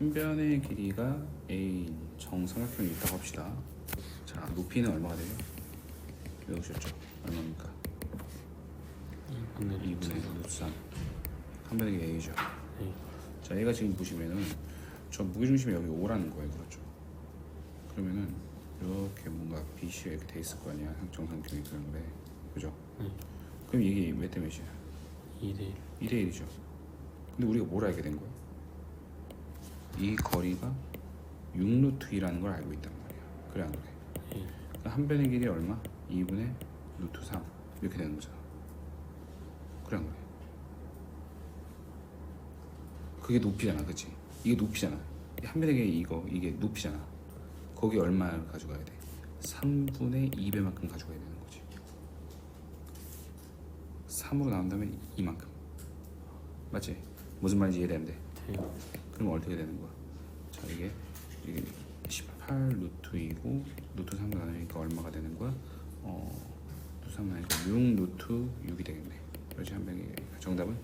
한 변의 길이가 a 정삼각형이 있다고 합시다. 자, 높이는 얼마가 돼요? 외우셨죠? 얼마입니까? 2분의 2분의 루트 3. 한 변의 길이 a죠. 네. 자, 얘가 지금 보시면은 저 무게중심이 여기 5라는 거예요. 그렇죠? 그러면은 이렇게 뭔가 BC가 이렇게 돼 있을 거 아니야. 정삼각형이 그런 거래. 그죠? 네. 그럼 이게 몇 대 몇이야? 2대 1 2대 1이죠. 근데 우리가 뭘 알게 된 거야? 이 거리가 6루트 2라는 걸 알고 있단 말이야. 그래 안 그래? 네. 그러니까 한 변의 길이 얼마? 2분의 루트 3 이렇게 되는 거잖아. 그래 안 그래? 그게 높이잖아, 그렇지? 이게 높이잖아. 이한 변의 길이 이거 이게 높이잖아. 거기 얼마를 가져가야 돼? 3분의 2배만큼 가져가야 되는 거지. 3으로 나온다면 이만큼. 맞지? 무슨 말인지 이해되는데. 돼요 그럼 어떻게 되는 거야? 자 이게 이게 18 루트 2고 루트 3 나누니까 얼마가 되는 거야? 어 루트 3 나누니까 6 루트 6이 되겠네. 그렇지 한 병이 정답은